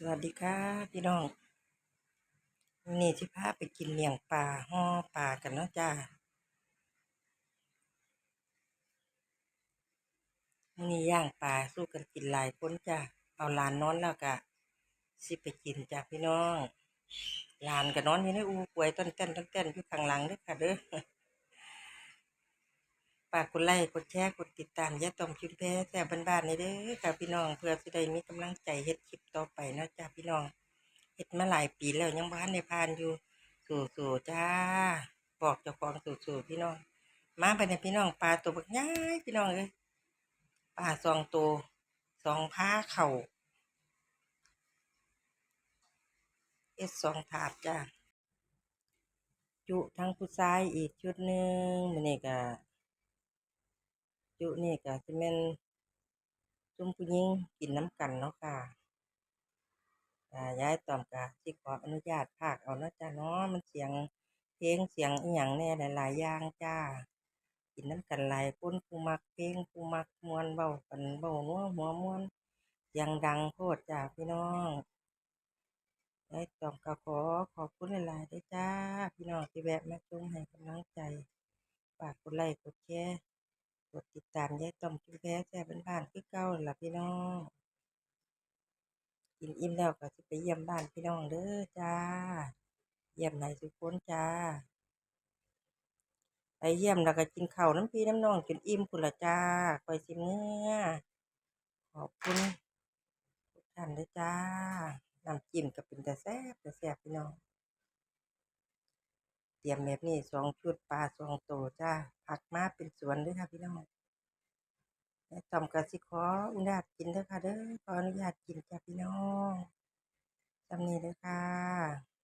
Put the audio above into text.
สวัสดีค่ะพี่น้องวันนี่ที่พาไปกินเลี้ยงปลาห่อปลากันเนาะจ้านี้ย่างปลาสู้กันกินหลายคนจ้าเอาลานนอนแล้วก็สิไปกินจ้าพี่น้องลานก็นอนอยู่ในอูป่วยต้นเต้นต้นเต้นอยู่ข้างหลังเด้อค่ะเด้อ ฝากกดไลค์กดแชร์กดติดตามยาต้อมชุมแพแซ่บบ้านๆนี่เด้อค่ะพี่น้องเพื่อสิได้มีกำลังใจเฮ็ดคลิปต่อไปนะจ้าพี่น้องเฮ็ดมาหลายปีแล้วยังบ่ทันได้ผ่านอยู่ สู้ๆจ้า บอกเจ้าของสู้ๆพี่น้อง มาไปเนี่ยพี่น้องปลาตัวบักใหญ่พี่น้องเอ้ยปลาสองตัวสองพาเข่าเอ็ดสองถาดจ้าจุทั้งผู้ชายอีกชุดหนึ่งมื้อนี้ก็ จุนี่ก็สิแม่นซุมผู้หญิงกินน้ำกันเนาะค่ะย้ายตอมกะสิขออนุญาตพากเอาเนาะจ้าเนาะมันเสียงเพลงเสียงอีหยังแน่หลายๆอย่างจ้า กินน้ำกันหลายคนผู้มักเพลงผู้มักมวนเว้ากันเว้านัวหัวมวนเสียงดังโพดจ้าพี่น้องย้ายตอมกะขอขอบคุณหลายๆเด้จ้า พี่น้องที่แวะมาชมให้กำลังใจฝากกดไลค์กดแชร์ กดติดตามยายต้อมจุ๊แพ้แซ่บบ้านๆคือเก่าล่ะพี่น้องกินอิ่มแล้วก็สิไปเยี่ยมบ้านพี่น้องเด้อจ้า เยี่ยมไหนสุคนจ้า ไปเยี่ยมแล้วก็กินข้าวน้ำพี่น้ำน้องจนอิ่มพุ่นละจ้าคอยสิเมื่อขอบคุณทุกท่านเด้จ้าน้ำจิ้มก็เป็นแต่แซ่บแต่แซ่บพี่น้อง รียมแบบนี้สองชุดปลาสองโตจ้าผักมาเป็นสวนด้อค่ะพี่น้องแม่ต้อมกระสิขออนุญาตกินเด้อค่ะเด้อขออนุญาตกินจ้าพี่น้องจำนี้เด้อค่ะ